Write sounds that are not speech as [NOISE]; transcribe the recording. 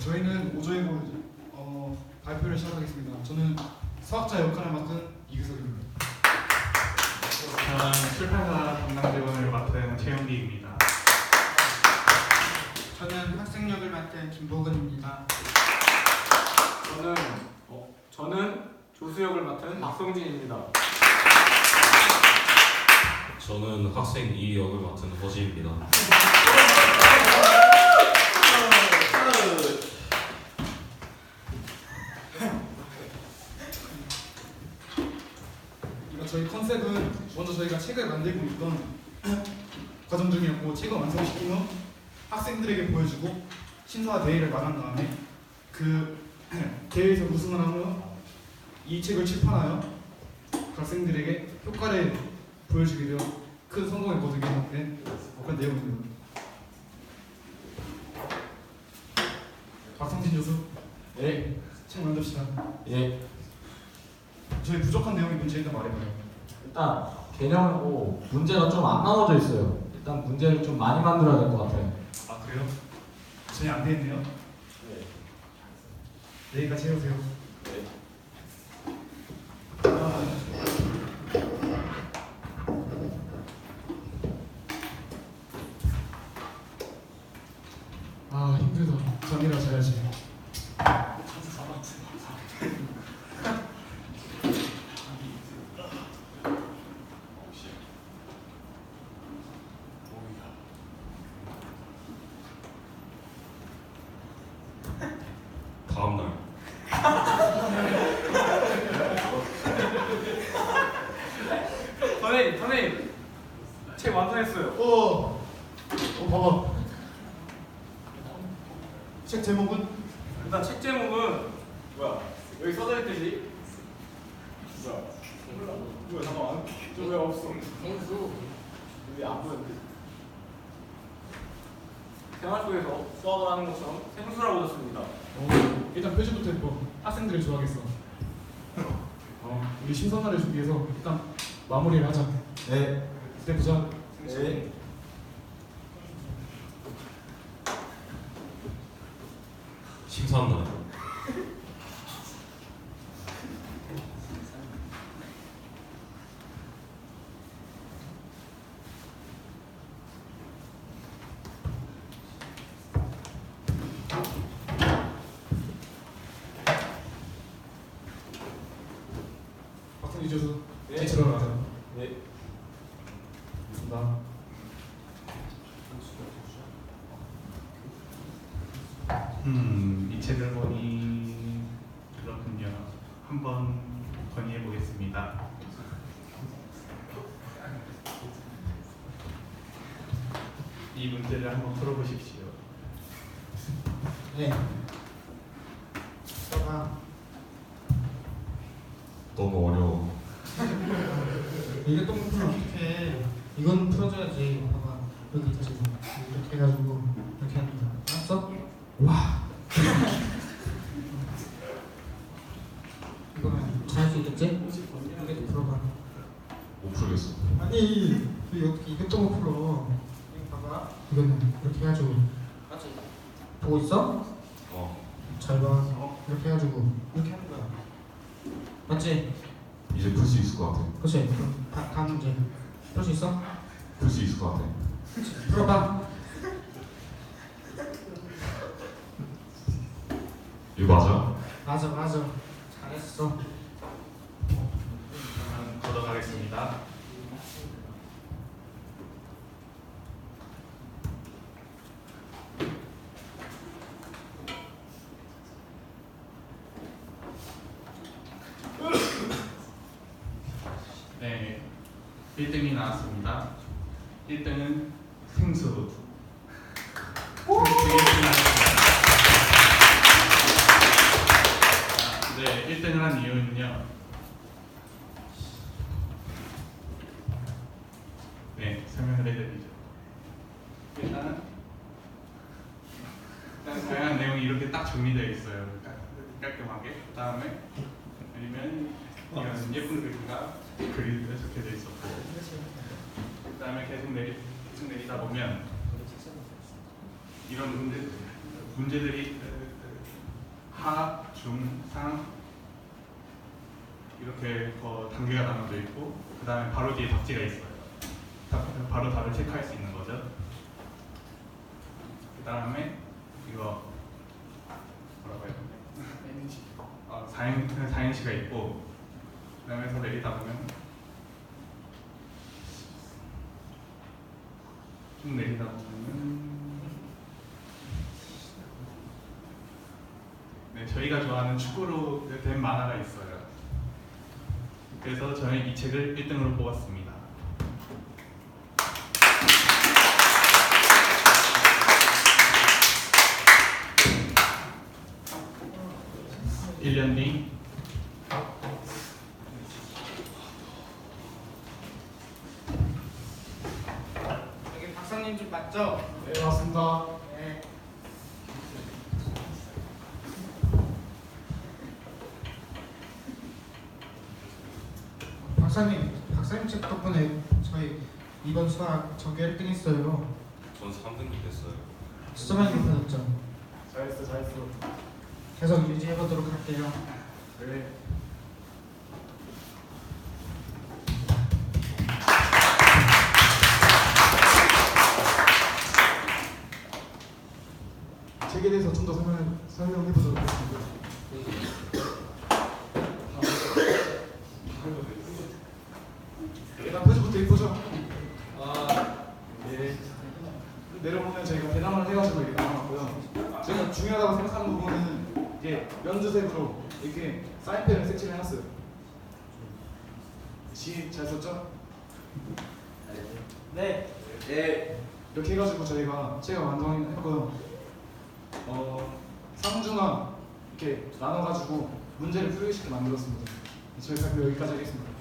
저희는 오조이고 어, 발표를 시작하겠습니다. 저는 수학자 역할을 맡은 이규석입니다. 저는 출판사 담당 직원을 맡은 최영기입니다. 저는 학생 역을 맡은 김보근입니다. 저는 어, 저는 조수 역을 맡은 박성진입니다. 저는 학생 이 역을 맡은 허지입니다. [LAUGHS] 그러니까 저희 컨셉은 먼저 책을 만들고 있던 [CLEARS THROAT] 과정 중이었고 책을 완성시킨 후 학생들에게 보여주고 심사 대회를 마간 다음에 그 [CLEARS THROAT] 대회에서 우승을 하며 이 책을 출판하여 학생들에게 효과를 보여주게 되어 큰 성공을 거두게 된 그런 내용입니다. 박성진 교수, 예. 책 만듭시다. 예. 저희 부족한 내용이 일단 말해봐요. 일단 개념하고 문제가 좀 안 나눠져 있어요. 일단 문제를 좀 많이 만들어야 될 것 같아요. 아 그래요? 전혀 안 되겠네요. 네. 내일까지 해오세요. 네. 아 힘들다. 잠이라 자야지. 다음 날 선생님, 선생님, 책 완성했어요. 어, 어 봐봐. 책 제목은 일단 책 제목은 뭐야? 여기 써져 있듯이 뭐야? 몰라. 뭐야? 잠깐만. 저왜 없어? 여기 안 보였는데. 생활 속에서 수학을 하는 것처럼 생수라고 적습니다. 어, 일단 표지부터 예뻐. 학생들이 좋아하겠어. 어, 우리 신선화를 주기 위해서 일단 마무리를 하자. 네. 그때 보자. 네. 박성희 교수, 네. 제출하러 가자. 네. 나. 음, 이 책을 보니 그렇군요. 한번 건의해 보겠습니다. 이 문제를 한번 풀어보십시오. 네. 써봐. 너무 어려워. 이게 또 풀면 어떡해. 이건 풀어줘야지. 봐봐. 여기 다시 이렇게 해가지고 이렇게 합니다. 알았어? 와. [LAUGHS] 이거는 잘수 있겠지? 이게 풀어봐. 못 풀겠어. 아니, 그 어떻게 이것도 못 풀어. 여기 봐봐. 이거는 이렇게 해가지고. 맞지? 보고 있어? 어잘 봐. 이렇게 해가지고 이렇게 하는 거야. 맞지? 이제 풀 수 있을 것 같아. 다, 다음 문제. 풀수 있어? 풀수 있을 것 같아. 풀어봐. 이거 맞아? 맞아, 맞아. 잘했어. 걷어가겠습니다. 네, 1등이 나왔습니다. 1등은 생수. 생수 1등 나왔습니다. 아, 네, 1등을 한 이유는요. 네, 설명을 해드리죠. 일단은 일단 다양한 내용이 이렇게 딱 정리되어 있어요. 깔- 깔끔하게. 그 다음에 아니면 이런 예쁜 글씨가 글이 적혀져 있었고, 그 다음에 계속 내리 계속 내리다 보면 이런 문제 문제들이 하, 중, 상 이렇게 어, 단계가 나눠져 있고 그 다음에 바로 뒤에 답지가 있어요. 답, 바로 답을 체크할 수 있는 거죠. 그 다음에 이거 뭐라고 해야 되나? 어, 4인, 4인시가 있고 그 다음에 더 내리다 보면 좀 내리다 보면은 네, 저희가 좋아하는 축구로 된 만화가 있어요. 그래서 저는 이 책을 1등으로 뽑았습니다. 일 년 뒤 여기 박사님 집 맞죠? 네 맞습니다. 네. 박사님, 박사님 책 덕분에 저희 이번 수학 전교 1등 했어요. 전 3등이 됐어요. 진짜 많이 높아졌죠. 잘했어 잘했어. 계속 유지해보도록 할게요. 네. 책에 대해서 좀 더 설명 설명해 보도록 하겠습니다. 일단 표지부터 읽보죠. 아, 예. 내려보면 저희가 대담을 해가지고 이렇게 나눠놨고요. 제가 중요하다고 생각하는 부분은 이게 연두색으로 이렇게 사인펜을 색칠을 해놨어요. 시잘 썼죠? 네. 네. 이렇게 해가지고 저희가 책을 완성했고요. 어, 상중하 이렇게 나눠가지고 문제를 풀기 쉽게 만들었습니다. 저희 발표 여기까지 하겠습니다.